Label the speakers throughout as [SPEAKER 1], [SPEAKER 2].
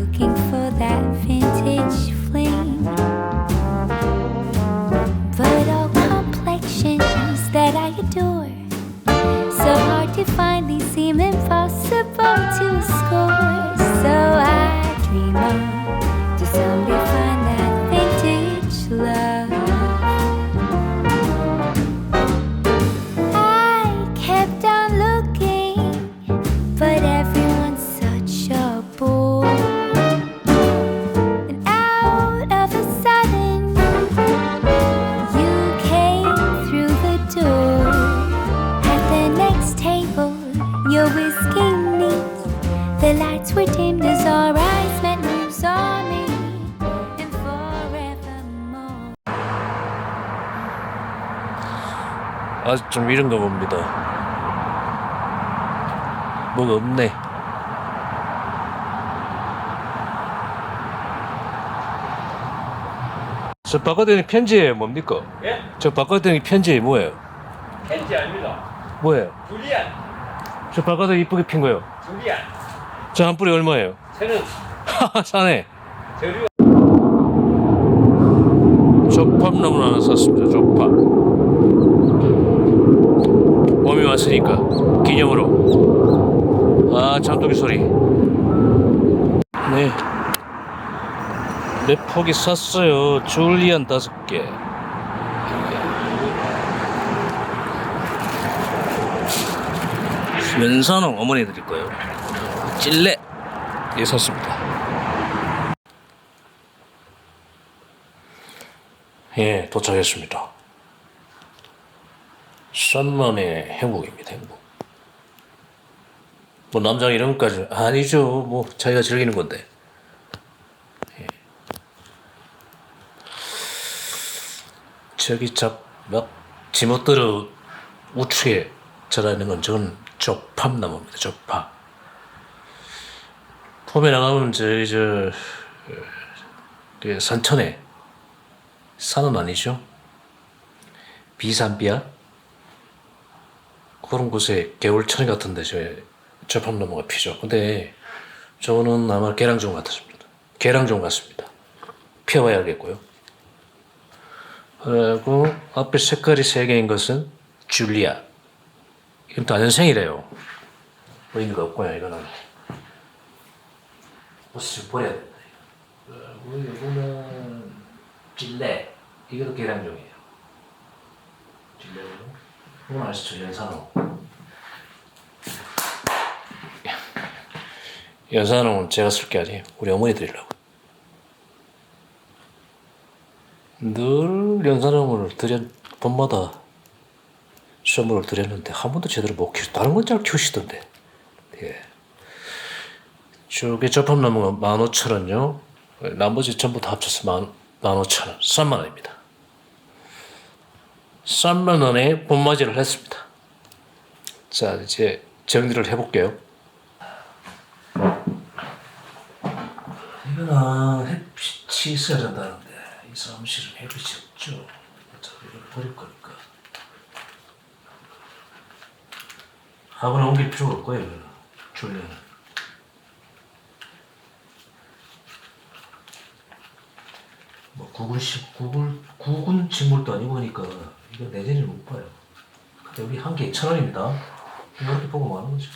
[SPEAKER 1] looking for that vintage flavor. Your whiskey neat. The lights were dimmed as our eyes met, and you saw me, and forevermore.
[SPEAKER 2] 아직 좀 이른가 봅니다. 뭐가 없네. 저 바꿔드린 편지에 뭡니까?
[SPEAKER 3] 예?
[SPEAKER 2] 저 바꿔드린 편지에 뭐예요?
[SPEAKER 3] 캔지 아닙니다.
[SPEAKER 2] 뭐예요?
[SPEAKER 3] 두리안,
[SPEAKER 2] 저 바꿔드린 이쁘게 핀 거요.
[SPEAKER 3] 두리안.
[SPEAKER 2] 저한 뿌리 얼마예요?
[SPEAKER 3] 저는
[SPEAKER 2] 하하 사네.
[SPEAKER 3] 재료
[SPEAKER 2] 쪽팝나무 하나 샀습니다. 쪽팝. 봄이 왔으니까 기념으로. 아 잠도기 소리. 네. 몇 포기 샀어요. 줄리안 다섯 개. 면사농 어머니 드릴 거예요. 찔레 예 샀습니다. 예, 도착했습니다. 싼맘의 행복입니다, 행복. 뭐, 남자가 이런 것까지, 아니죠. 뭐, 자기가 즐기는 건데. 예. 저기, 잡, 막, 지멋대로 우측에 자라는 건 저건 쪽팝나무입니다, 쪽팝. 봄에 나가면 저희, 저, 그 산천에 산은 아니죠. 비산비야? 그런 곳에 겨울철 같은데 저 저팜나무가 피죠. 근데 저거는 아마 계량종 같습니다. 계량종 같습니다. 피워봐야 알겠고요. 그리고 앞에 색깔이 세 개인 것은 줄리아. 이건 다년생이래요. 의미가 없고요, 이거는. 옷을 버려야 된다. 이거는 찔레. 이것도 계량종이에요. 찔레고. 이건 아시죠? 연산호. 연산호는 제가 쓸 게 아니에요. 우리 어머니 드리려고. 늘 연산호를 드려, 봄마다 선물을 드렸는데 한 번도 제대로 못 키우시, 다른 건 잘 키우시던데. 예. 저게 접합나무가 만 오천 원요. 나머지 전부 다 합쳐서 만, 만 오천 원. 싼만 원입니다. 싼만 원에 봄맞이를 했습니다. 자, 이제 정리를 해볼게요. 이거는 햇빛이 있어야 된다는데 이 사무실은 햇빛이 없죠. 어차피 이걸 버릴 거니까. 학원에 옮길 필요가 없고요. 줄려는. 뭐 구근식 구글 구근 식물도 아니고 하니까 이거 내년에 못 봐요. 근데 우리 한개천 원입니다. 이렇게 보고 뭐 하는 거죠?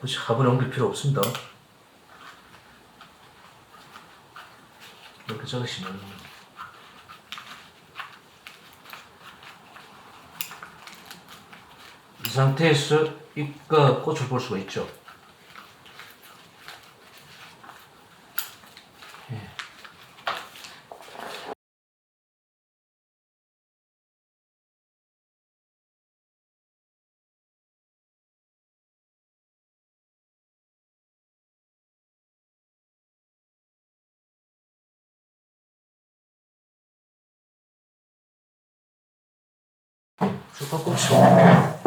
[SPEAKER 2] 굳이 화분에 옮길 필요 없습니다. 이렇게 적으시면 이 상태에서 잎과 꽃을 볼 수가 있죠. 조금씩 이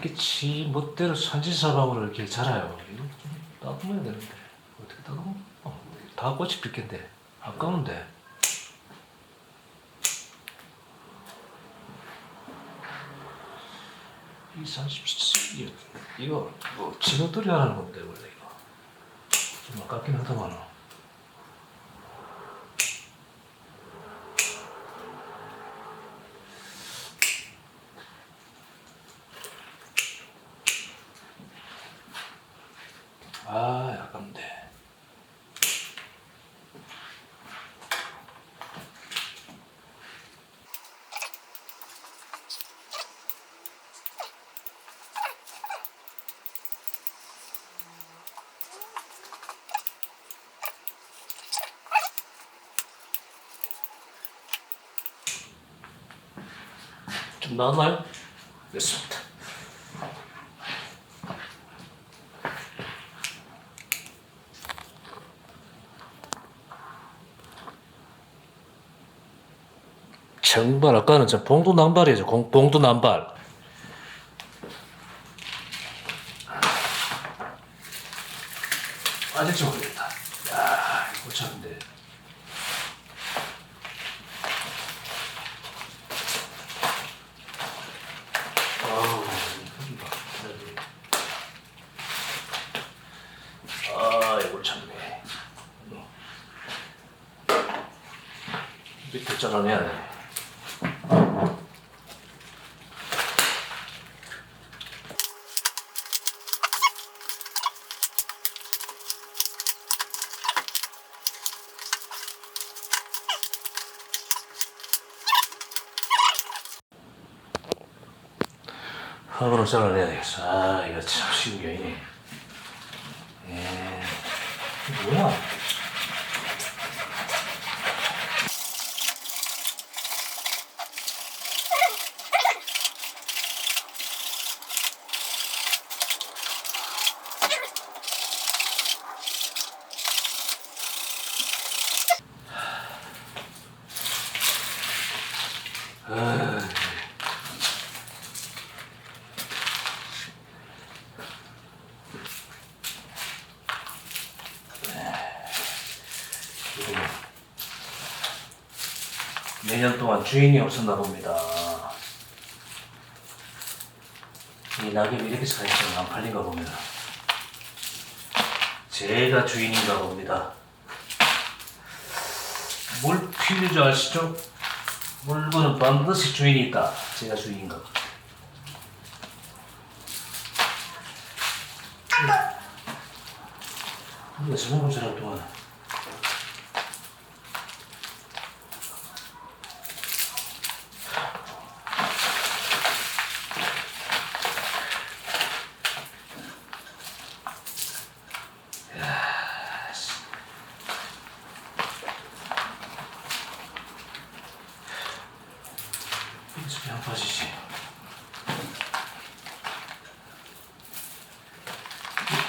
[SPEAKER 2] 렇게 지 멋대로 산지사방으로 이렇게 자라요. 이거 좀 따듬어야 되는데 어떻게 따듬어? 어, 다 꽃이 필 텐데 아까운데. 이 산지 이거 이거 뭐 지멋대로 하는 건데 원래 이거 좀 아깝긴 하다만. 아, 아깝네. 좀 나왔나요? 됐습니다. 정말 아까는 저 봉도 남발이죠. 공- 봉도 남발. 아직지 모르겠다. 야, 이거 못 찾는데. 아우, 힘들다. 아, 이거 못 찾네. 밑에 잘라내야 돼. 화분을 잘라내야 되겠어. 아, 이거 참 신기하네. 예. 이게 뭐야? 몇년 동안 주인이 없었나 봅니다. 이 낙엽이 이렇게 사니까 안 팔린가 봅니다. 제가 주인인가 봅니다. 뭘 필요인지 아시죠? 물건은 반드시 주인이 있다. 제가 주인인가 봐. 근데 저녁을 저녁 동안 집에 안 빠지지.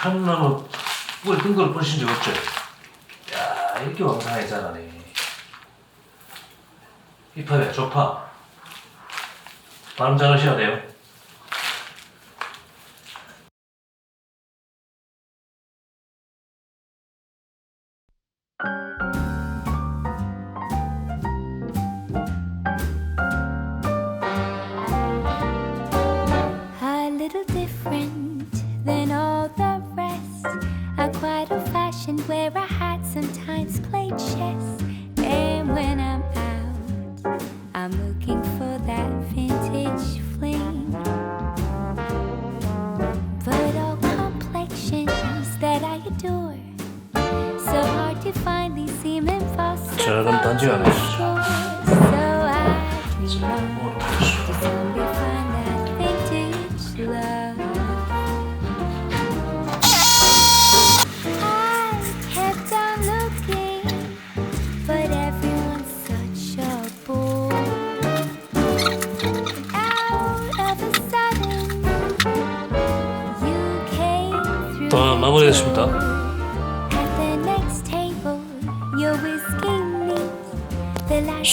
[SPEAKER 2] 이 판나무 꿀 뜬걸 보신 적 없죠? 야, 이렇게 왕성하게 자라네. 힙합이야, 조파. 발음 잘하셔야 돼요.
[SPEAKER 1] Impossible.
[SPEAKER 2] 자,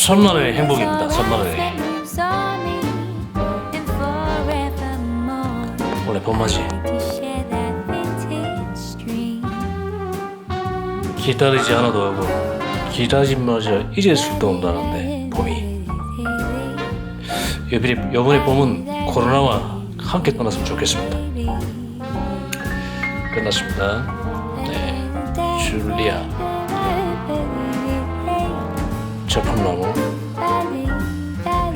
[SPEAKER 2] 천만의 행복입니다,
[SPEAKER 1] are
[SPEAKER 2] 천만의.
[SPEAKER 1] that moves on me, and forevermore.
[SPEAKER 2] 원래 봄맞이. 기다리지 않아도 하고 기다림마저 잊을 수도 없다는데 봄이 요번에, 요번에 봄은 코로나와 함께 떠났으면 좋겠습니다 끝났습니다 네 줄리아 저품나무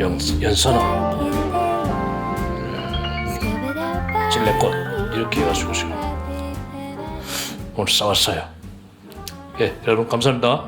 [SPEAKER 2] 연, 연선화 찔레꽃. 이렇게 해가지고 지금 오늘 싸웠어요. 예 여러분 감사합니다